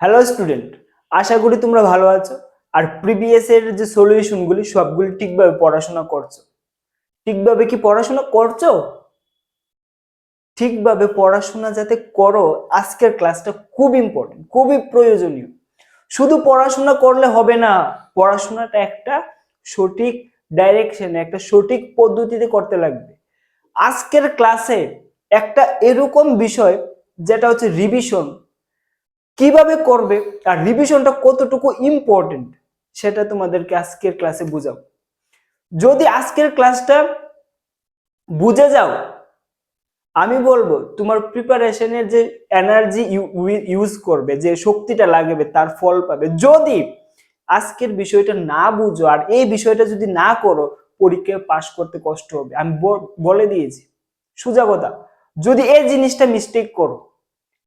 Hello student আশা করি তোমরা ভালো আছো। আর প্রিভিয়াস যে সলিউশনগুলি সবগুলি ঠিকভাবে পড়াশোনা করছ। ঠিকভাবে কি পড়াশোনা করছ? ঠিকভাবে পড়াশোনা যাতে করো, আজকের ক্লাসটা খুব ইম্পর্টেন্ট খুবই প্রয়োজনীয়। শুধু পড়াশোনা করলে হবে না, পড়াশোনাটা একটা সঠিক ডাইরেকশনে একটা সঠিক পদ্ধতিতে করতে লাগবে। আজকের ক্লাসে একটা এরকম বিষয়, যেটা হচ্ছে রিভিশন কীভাবে করবে আর রিভিশনটা কতটুকু ইম্পর্টেন্ট সেটা তোমাদেরকে আজকের ক্লাসে বুঝাবো যদি আজকের ক্লাসটা বুঝে যাও, আমি বলব তোমার প্রিপারেশনের যে এনার্জি ইউজ করবে, যে শক্তিটা লাগবে, তার ফল পাবে। যদি আজকের বিষয়টা না বুঝো আর এই বিষয়টা যদি না করো, পরীক্ষায় পাশ করতে কষ্ট হবে। আমি বলে দিয়েছি। সোজা কথা, যদি এই জিনিসটা মিস্টেক করো,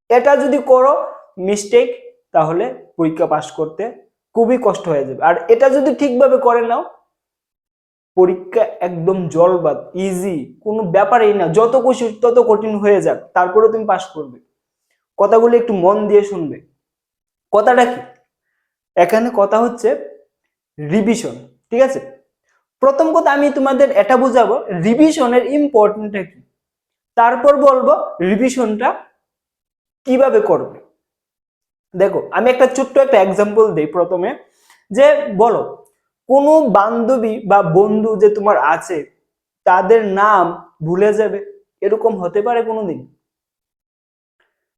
এটা যদি করো মিস্টেক তাহলে পরীক্ষা পাশ করতে খুবই কষ্ট হয়ে যাবে। আর এটা যদি ঠিকভাবে করে নাও, পরীক্ষা একদম জলবাদ ইজি কোনো ব্যাপারই না। যত খুশি তত কঠিন হয়ে যাক তারপরে তুমি পাশ করবে। কথাগুলো একটু মন দিয়ে শুনবে। কথাটা কি? এখানে কথা হচ্ছে রিভিশন ঠিক আছে? প্রথম কথা আমি তোমাদের এটা বুঝাবো রিভিশনের ইম্পর্টেন্টটা কি? তারপর বলব রিভিশনটা কীভাবে করবে? দেখো, আমি একটা ছোট্ট একটা এক্সাম্পল দিই প্রথমে, যে বলো, কোনো বান্ধবী বা বন্ধু যে তোমার আছে, তাদের নাম ভুলে যাবে? এরকম হতে পারে কোনোদিন?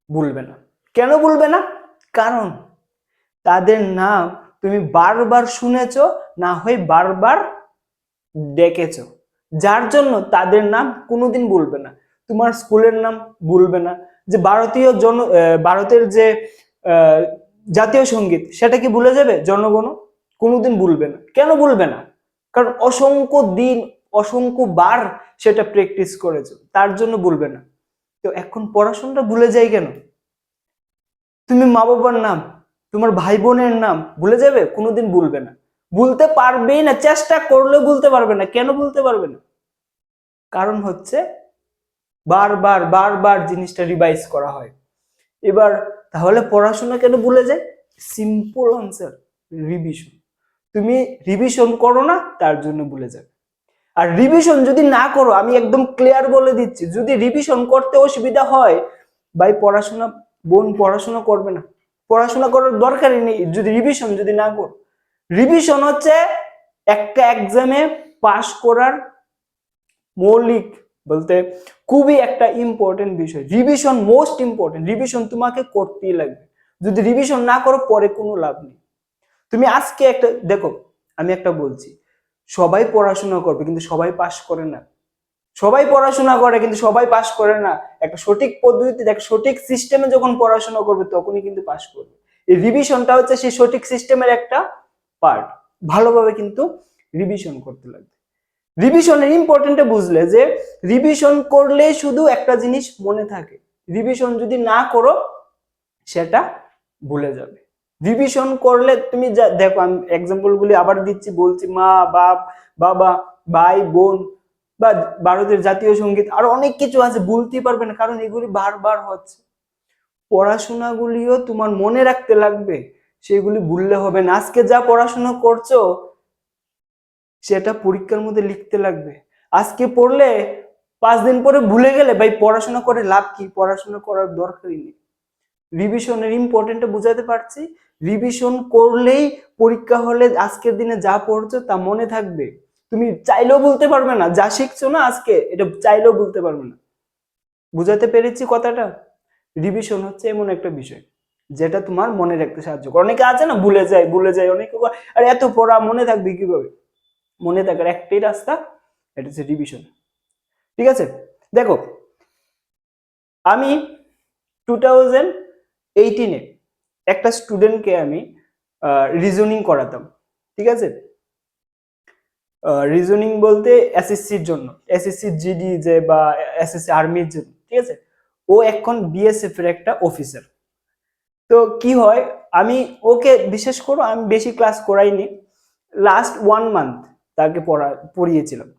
ভুলবে না। কেন ভুলবে না? কারণ তাদের নাম তুমি বারবার শুনেছ, না হয় বারবার ডেকেছ। যার জন্য তাদের নাম কোনোদিন ভুলবে না। তোমার স্কুলের নাম ভুলবে না। যে ভারতীয় জন ভারতের যে জাতীয় সংগীত, সেটা কি ভুলে যাবে? জনগণ কোনোদিন ভুলবে না। কেন ভুলবে না? কারণ অসংখ্য দিন, অসংখ্য বার সেটা প্র্যাকটিস করেছ। তার জন্য ভুলবে না। তো এখন পড়াশোনাটা ভুলে যায় কেন? তুমি মা বাবার নাম, তোমার ভাই বোনের নাম ভুলে যাবে? কোনোদিন ভুলবে না। ভুলতে পারবেই না, চেষ্টা করলেও ভুলতে পারবে না। কেন ভুলতে পারবে না? কারণ হচ্ছে বারবার বারবার জিনিসটা রিভাইজ করা হয়। এবার তাহলে পড়াশোনা কেন ভুলে যায়? সিম্পল আনসার রিভিশন তুমি রিভিশন করো না, তার জন্য ভুলে যাবে। আর রিভিশন যদি না করো, আমি একদম ক্লিয়ার বলে দিচ্ছি, যদি রিভিশন করতে অসুবিধা হয়, ভাই পড়াশোনা, বোন পড়াশোনা করবে না। পড়াশোনা করার দরকারই নেই, যদি রিভিশন যদি না করো। রিভিশন হচ্ছে একটা এক্সামে পাশ করার মৌলিক বলতে খুবই একটা ইম্পর্টেন্ট বিষয়। রিভিশন মোস্ট ইম্পর্টেন্ট রিভিশন তোমাকে করতেই লাগবে। যদি রিভিশন না করো, পরে কোনো লাভ নেই। তুমি আজকে একটা, দেখো, আমি একটা বলছি, সবাই পড়াশোনা করবে, কিন্তু সবাই পাশ করে না। সবাই পড়াশোনা করে, কিন্তু সবাই পাশ করে না। একটা সঠিক পদ্ধতিতে, একটা সঠিক সিস্টেমে যখন পড়াশোনা করবে, তখনই কিন্তু পাশ করবে। এই রিভিশনটা হচ্ছে সেই সঠিক সিস্টেমের একটা পার্ট ভালোভাবে কিন্তু রিভিশন করতে লাগবে। রিভিশনের ইম্পর্টেন্টটা বুঝলে যে রিভিশন করলে শুধু একটা জিনিস মনে থাকে। রিভিশন যদি না করো, সেটা ভুলে যাবে। রিভিশন করলে তুমি যা, দেখো আমি এক্সাম্পল গুলি আবার দিচ্ছি, বলছি মা, বাপ, বাবা, ভাই, বোন বা ভারতের জাতীয় সংগীত, আরও অনেক কিছু আছে, ভুলতেই পারবে না, কারণ এগুলি বারবার হচ্ছে। পড়াশোনাগুলিও তোমার মনে রাখতে লাগবে, সেগুলি ভুললে হবে না। আজকে যা পড়াশোনা করছ সেটা পরীক্ষার মধ্যে লিখতে লাগবে। আজকে পড়লে পাঁচ দিন পরে ভুলে গেলে ভাই পড়াশোনা করে লাভ কি? পড়াশোনা করার দরকারই নেই। রিভিশনের ইম্পর্টেন্টটা বুঝাতে পারছি। রিভিশন করলেই পরীক্ষা হলে আজকের দিনে যা পড়ছো তা মনে থাকবে। তুমি চাইলেও বলতে পারবে না, যা শিখছো না আজকে, এটা চাইলেও বলতে পারবে না। বুঝাতে পেরেছি কথাটা? রিভিশন হচ্ছে এমন একটা বিষয়, যেটা তোমার মনে রাখতে সাহায্য করে। অনেকে আছে না, ভুলে যায় ভুলে যায়, অনেকে আরে এত পড়া মনে থাকবে কীভাবে? মনে থাকার একটাই রাস্তা, এটা হচ্ছে রিভিশন ঠিক আছে? দেখো, আমি টু থাউজেন্ড এইটিনে একটা স্টুডেন্টকে আমি রিজনিং করাতাম। ঠিক আছে? রিজনিং বলতে এসএসসির জন্য। এসএসসি জিডি যে বা এসএসসি আর্মির জন্য। ঠিক আছে? ও এখন বিএসএফ এর একটা অফিসার তো কি হয়? আমি ওকে বিশেষ করো আমি বেশি ক্লাস করাইনি। লাস্ট ওয়ান মান্থ তাকে পড়া, পড়িয়েছিলাম।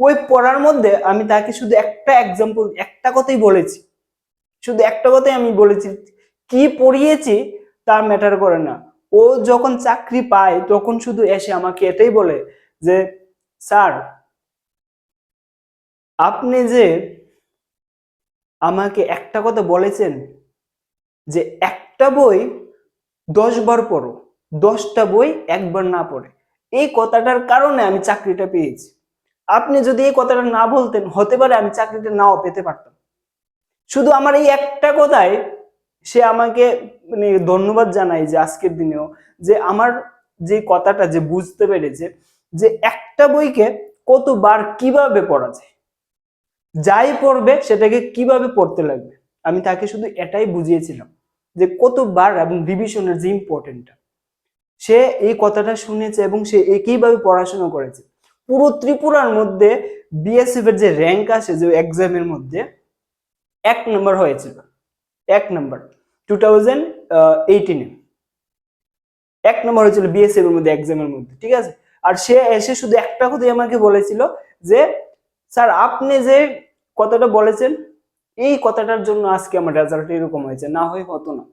ওই পড়ার মধ্যে আমি তাকে শুধু একটা এক্সাম্পল একটা কথাই বলেছি। শুধু একটা কথাই আমি বলেছি, কি পড়িয়েছি তার ম্যাটার করে না। ও যখন চাকরি পায়, তখন শুধু এসে আমাকে এটাই বলে যে, স্যার, আপনি যে আমাকে একটা কথা বলেছেন যে, একটা বই দশ বার পড়ো, দশটা বই একবার না পড়ে। এই কথাটার কারণে আমি চাকরিটা পেয়েছি। আপনি যদি এই কথাটা না বলতেন, হতে পারে আমি চাকরিটা নাও পেতে পারতাম। শুধু আমার এই একটা কথায় সে আমাকে মানে ধন্যবাদ জানাই যে আজকের দিনেও, যে আমার যে কথাটা, যে বুঝতে পেরেছে যে একটা বইকে কতবার কীভাবে পড়া যায়। যাই পড়বে, সেটাকে কীভাবে পড়তে লাগবে। আমি তাকে শুধু এটাই বুঝিয়েছিলাম যে কতবার এবং রিভিশনের যে ইম্পর্টেন্টটা সে এই কথাটা শুনেছে এবং সে একইভাবে পড়াশোনা করেছে। পুরো ত্রিপুরার মধ্যে বিএসএফ এর যে র্যাঙ্ক আসে যে এক্সামের মধ্যে, এক নম্বর হয়েছিল। এক নম্বর টু থাউজেন্ড এক নম্বর হয়েছিল বিএসএফ এর মধ্যে এক্সামের মধ্যে, ঠিক আছে? আর সে এসে শুধু একটা কথাই আমাকে বলেছিল যে, স্যার, আপনি যে কথাটা বলেছেন, এই কথাটার জন্য আজকে আমার রেজাল্ট এরকম হয়েছে, না হয় হতো না।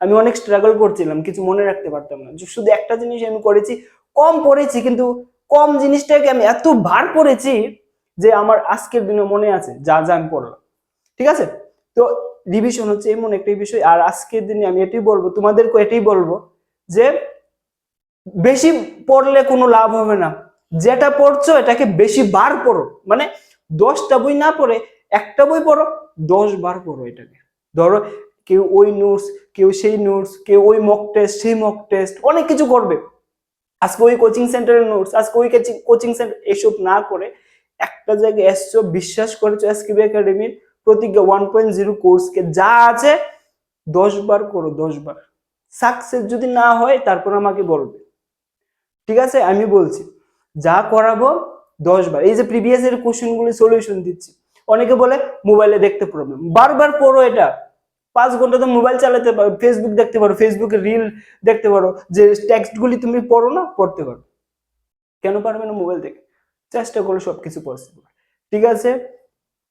আমি অনেক স্ট্রাগল করছিলাম, কিছু মনে রাখতে পারতাম না। শুধু একটা জিনিস আমি করেছি, কম পড়েছি, কিন্তু কম জিনিসটাকে আমি এত ভার পড়েছি যে আমার আজকের দিনে মনে আছে যা যা আমি পড়লাম। ঠিক আছে? তো রিভিশন হচ্ছে এমন একটাই বিষয়, আর আজকের দিনে আমি এটাই বলব তোমাদেরকে এটাই বলব যে বেশি পড়লে কোনো লাভ হবে না। যেটা পড়ছো এটাকে বেশি বার পড়ো। মানে দশটা বই না পড়ে একটা বই পড়ো, দশ বার পড়ো এটাকে। ধরো কেউ ওই নোটস কেউ সেই নোটস কেউ ওই মক টেস্ট সেই মক টেস্ট অনেক কিছু করবে। আজকে ওই কোচিং সেন্টারের নোটস আজকে ওই কোচিং সেন্টার এসব না করে একটা জায়গায় এসছো বিশ্বাস করেছ এসকিবি একাডেমির প্রতিজ্ঞা ওয়ান পয়েন্ট জিরো কোর্সকে যা আছে, দশ বার করো, দশ বার। সাকসেস যদি না হয়, তারপর আমাকে বলবে। ঠিক আছে? আমি বলছি, যা করাবো, দশ বার। এই যে প্রিভিয়াস এর কোশ্চেনগুলি সলিউশন দিচ্ছি। অনেকে বলে মোবাইলে দেখতে প্রবলেম বারবার পড়ো এটা। পাঁচ ঘণ্টা তো মোবাইল চালাতে পারো ফেসবুক দেখতে পারো ফেসবুকে রিল দেখতে পারো, যে টেক্সটগুলি তুমি পড়ো না, পড়তে পারো। কেন পারবে না মোবাইল থেকে চেষ্টা করলে সবকিছু পসিবল ঠিক আছে?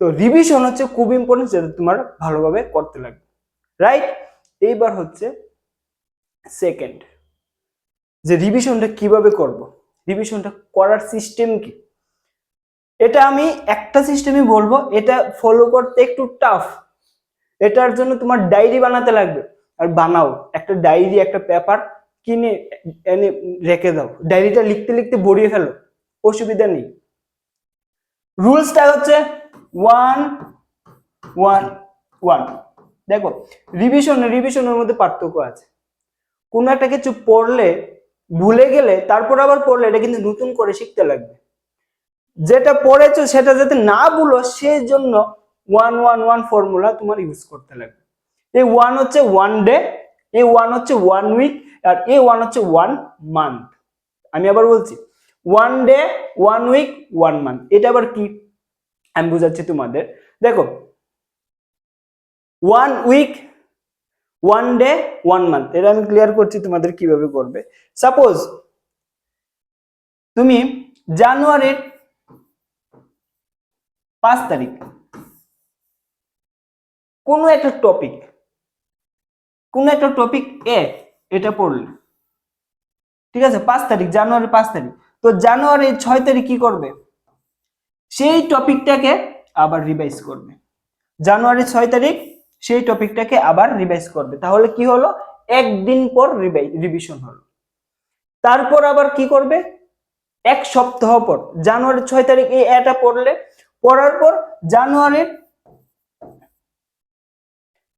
তো রিভিশন হচ্ছে খুব ইম্পর্টেন্ট যেটা তোমার ভালোভাবে করতে লাগবে। রাইট এইবার হচ্ছে সেকেন্ড যে রিভিশনটা কীভাবে করব? রিভিশনটা করার সিস্টেম কি? এটা আমি একটা সিস্টেমই বলব, এটা ফলো করতে একটু টাফ এটার জন্য তোমার ডায়েরি বানাতে লাগবে। আর বানাও, একটা ডায়েরি একটা পেপার কিনে এনে রেখে দাও। ডায়েরিটা লিখতে লিখতে বড়িয়ে ফেলো, অসুবিধা নেই। রুলসটা হচ্ছে ওয়ান ওয়ান ওয়ান দেখো রিভিশন রিভিশনের মধ্যে পার্থক্য আছে। কোনো একটা কিছু পড়লে, ভুলে গেলে, তারপর আবার পড়লে, এটা কিন্তু নতুন করে শিখতে লাগবে। যেটা পড়েছো, সেটা যাতে না ভুলো সেই জন্য ওয়ান ওয়ান ওয়ান ফর্মুলা তোমার ইউজ করতে লাগবে। এই ওয়ান হচ্ছে ওয়ান ডে এ ওয়ান হচ্ছে ওয়ান উইক আর এ ওয়ান হচ্ছে ওয়ান মান্থ আমি আবার বলছি one day one week one month এটা আবার কি? আমি বুঝাচ্ছি তোমাদের। দেখো one week one day one month এটা আমি ক্লিয়ার করছি তোমাদের কীভাবে করবে। সাপোজ তুমি জানুয়ারির পাঁচ তারিখ কোনো একটা টপিক কোনো একটা টপিক এ এটা পড়লে। ঠিক আছে? পাঁচ তারিখ জানুয়ারি পাঁচ তারিখ। তো জানুয়ারি ছয় তারিখ কি করবে? সেই টপিকটাকে আবার রিভাইজ করবে। জানুয়ারি ছয় তারিখ, সেই টপিকটাকে আবার রিভাইজ করবে। তাহলে কি হলো? একদিন পর রিভিশন হলো। তারপর আবার কি করবে? এক সপ্তাহ পর। জানুয়ারি ছয় তারিখ এই এটা পড়লে, পড়ার পর জানুয়ারির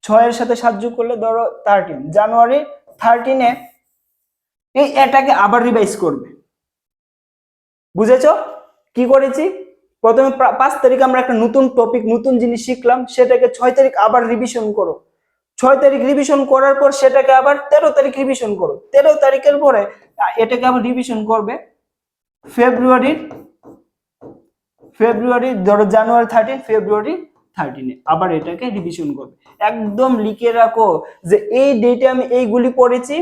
ছয়ের সাথে সাহায্য করলে ধরো থার্টিন জানুয়ারি থার্টিনে এই এটাকে আবার রিভাইজ করবে। বুঝেছ? কি করেছি? প্রথমে পাঁচ তারিখ আমরা একটা নতুন টপিক নতুন জিনিস শিখলাম, সেটাকে ছয় তারিখ আবার রিভিশন করো। ছয় তারিখ রিভিশন করার পর সেটাকে আবার তেরো তারিখ রিভিশন করো। তেরো তারিখের পরে এটাকে আবার রিভিশন করবে। ফেব্রুয়ারির ফেব্রুয়ারি ধরো জানুয়ারি থার্টিন ফেব্রুয়ারি থার্টিনে আবার এটাকে রিভিশন করবে। একদম লিখে রাখো যে এই ডেটে আমি এইগুলি পড়েছি,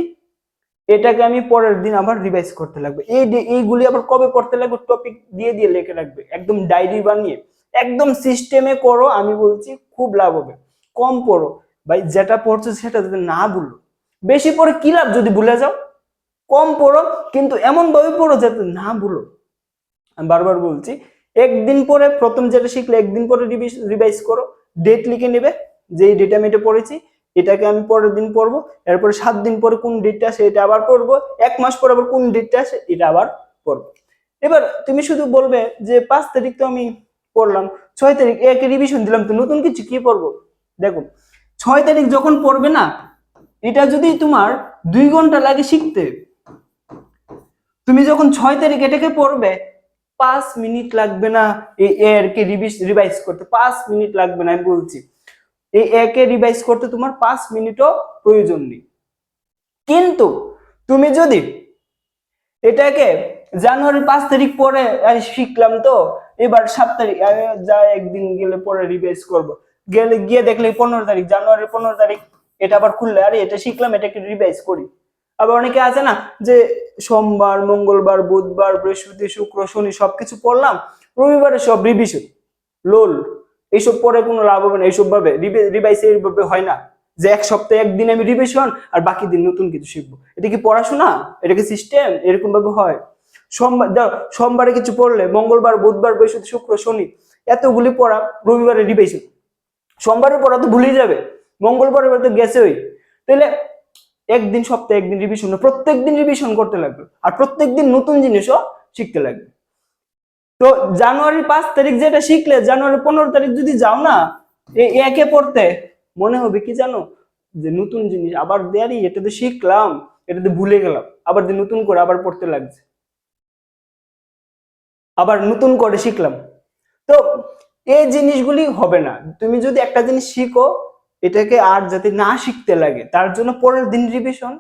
এটাকে আমি পরের দিন আবার রিভাইজ করতে লাগবে। এই এইগুলি আবার কবে পড়তে লাগবে? টপিক দিয়ে দিয়ে লিখে রাখবে। একদম ডায়েরি বানিয়ে, একদম সিস্টেমে করো, আমি বলছি খুব লাভ হবে। কম পড়ো। ভাই, যেটা পড়ছো সেটা যদি না ভুলো। বেশি পড়ে কি লাভ যদি ভুলে যাও? কম পড়ো, কিন্তু এমনভাবে পড়ো যাতে না ভুলো। আমি বারবার বলছি একদিন পরে, প্রথম যেটা শিখলে একদিন পরে রিভাইজ করো ডেট লিখে নেবে যে এই ডেটা আমি এটা পড়েছি, এটাকে আমি পরের দিন পড়ব, এরপরে সাত দিন পরে কোন ডেটটা আসে এটা আবার পড়ব, এক মাস পরে আবার কোন ডেটটা আসে এটা আবার পড়ব। এবার তুমি শুধু বলবে যে পাঁচ তারিখ তো আমি পড়লাম, ছয় তারিখ একে রিভিশন দিলাম, তো নতুন কিছু কি পড়ব? দেখো, ছয় তারিখ যখন পড়বে না, এটা যদি তোমার দুই ঘণ্টা লাগে শিখতে, তুমি যখন ছয় তারিখ এটাকে পড়বে পাঁচ মিনিট লাগবে না এই এরকে রিভাইজ করতে, পাঁচ মিনিট লাগবে না, আমি বলছি। এই একে রিভাইজ করতে তোমার পাঁচ মিনিটও প্রয়োজন নেই। কিন্তু তুমি যদি এটাকে জানুয়ারি পাঁচ তারিখ পরে আরে শিখলাম তো, এবার সাত তারিখ আরে যা একদিন গেলে পরে রিভাইজ করব। গেলে গিয়ে দেখলে পনেরো তারিখ জানুয়ারি পনেরো তারিখ, এটা আবার খুললে, আরে এটা শিখলাম, এটাকে রিভাইজ করি। আবার অনেকে আছে না যে সোমবার, মঙ্গলবার, বুধবার, বৃহস্পতি, শুক্র, শনি সবকিছু পড়লাম, রবিবারে সব রিভিশন লোল এইসব পরে কোনো লাভ হবে না, এইসব ভাবে রিভাইস এইভাবে হয় না। যে এক সপ্তাহে একদিন আমি রিভিশন আর বাকি দিন নতুন কিছু শিখব। এটা কি পড়াশোনা? এটা কি সিস্টেম এরকম ভাবে হয়। সোমবার সোমবারে কিছু পড়লে, মঙ্গলবার, বুধবার, বৃহস্পতি, শুক্র, শনি, এতগুলি পড়া রবিবারে রিভিশন সোমবারের পড়া তো ভুলেই যাবে। মঙ্গলবারের তো ওই তাহলে একদিন সপ্তাহে একদিন রিভিশন প্রত্যেক দিন রিভিশন করতে লাগবে। আর প্রত্যেক দিন নতুন জিনিসও শিখতে লাগবে। তো জানুয়ারি পাঁচ তারিখ যেটা শিখলে জানুয়ারি পনেরো তারিখ যদি যাও না একে পড়তে মনে হবে কি জানো? যে নতুন জিনিস, আবার দেয়ারি এটা তো শিখলাম এটা তো ভুলে গেলাম, আবার দিয়ে নতুন করে আবার পড়তে লাগছে। আবার নতুন করে শিখলাম। তো এই জিনিসগুলি হবে না। তুমি যদি একটা জিনিস শিখো এটাকে আর যাতে না শিখতে লাগে, তার জন্য পরের দিন রিভিশন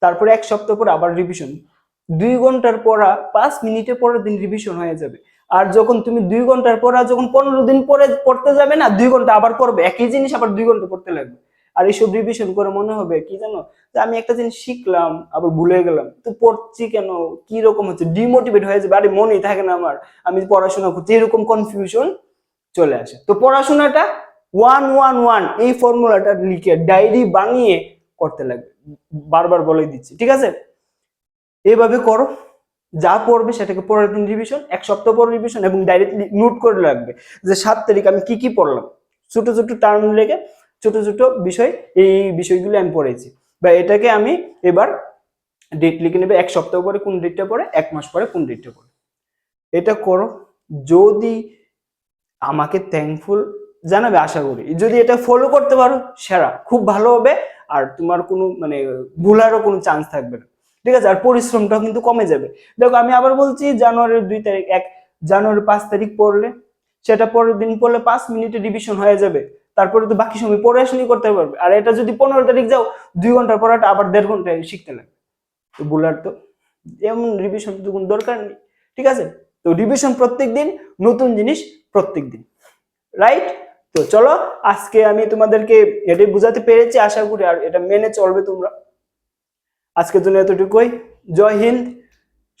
তারপরে এক সপ্তাহ পর আবার রিভিশন দুই ঘণ্টার পড়া পাঁচ মিনিটে পরের দিন রিভিশন হয়ে যাবে। আর যখন তুমি দুই ঘণ্টার পড়া যখন পনেরো দিন পরে পড়তে যাবে না, দুই ঘণ্টা আবার পড়বে। একই জিনিস আবার দুই ঘণ্টা পড়তে লাগবে। আর এইসব রিভিশন করে মনে হবে কি জানো? যে আমি একটা জিনিস শিখলাম, আবার ভুলে গেলাম। তো পড়ছি কেন? কি রকম হচ্ছে? ডিমোটিভেট হয়ে যাবে। আরে মনেই থাকে না আমার। আমি পড়াশোনা করছি, এরকম কনফিউশন চলে আসে। তো পড়াশোনাটা ওয়ান ওয়ান ওয়ান এই ফর্মুলাটা লিখে ডায়েরি বানিয়ে করতে লাগবে। বারবার বলে দিচ্ছি, ঠিক আছে? এইভাবে করো, যা পড়বে সেটাকে পরের দিন রিভিশন এক সপ্তাহ পর রিভিশন এবং ডাইরেক্টলি নোট করে রাখবে যে সাত তারিখ আমি কি কি পড়লাম। ছোট ছোট টার্ম লেগে ছোট ছোট বিষয়, এই বিষয়গুলো আমি পড়েছি। বা এটাকে আমি এবার ডেট লিখে নেবে, এক সপ্তাহ পরে কোন ডেটটা পড়ে, এক মাস পরে কোন ডেটটা পড়ে। এটা করো, যদি আমাকে থ্যাঙ্কফুল জানাবে আশা করি। যদি এটা ফলো করতে পারো, সেরা। খুব ভালো হবে আর তোমার কোনো মানে ভুলারও কোনো চান্স থাকবে না। ঠিক আছে? আর পরিশ্রমটাও কিন্তু কমে যাবে। দেখো, আমি আবার বলছি, জানুয়ারির দুই তারিখ, এক জানুয়ারির পাঁচ তারিখ পড়লে, সেটা পরের দিন পড়লে পাঁচ মিনিটে ডিভিশন হয়ে যাবে। তারপরে তো বাকি সময় পড়াশোনাই করতে পারবে। আর এটা যদি পনেরো তারিখ যাও, দুই ঘণ্টার পড়াটা আবার দেড় ঘন্টায় শিখতে লাগবে। তো বুলার তো এমন রিভিশন তো কোনো দরকার নেই। ঠিক আছে? তো রিভিশন প্রত্যেক দিন, নতুন জিনিস প্রত্যেক দিন। রাইট তো চলো, আজকে আমি তোমাদেরকে এটাই বুঝাতে পেরেছি, আশা করি আর এটা মেনে চলবে তোমরা। আজকের জন্য এতটুকুই। জয় হিন্দ।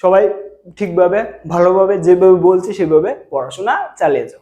সবাই ঠিকভাবে, ভালোভাবে যেভাবে বলছি সেভাবে পড়াশোনা চালিয়ে যাও।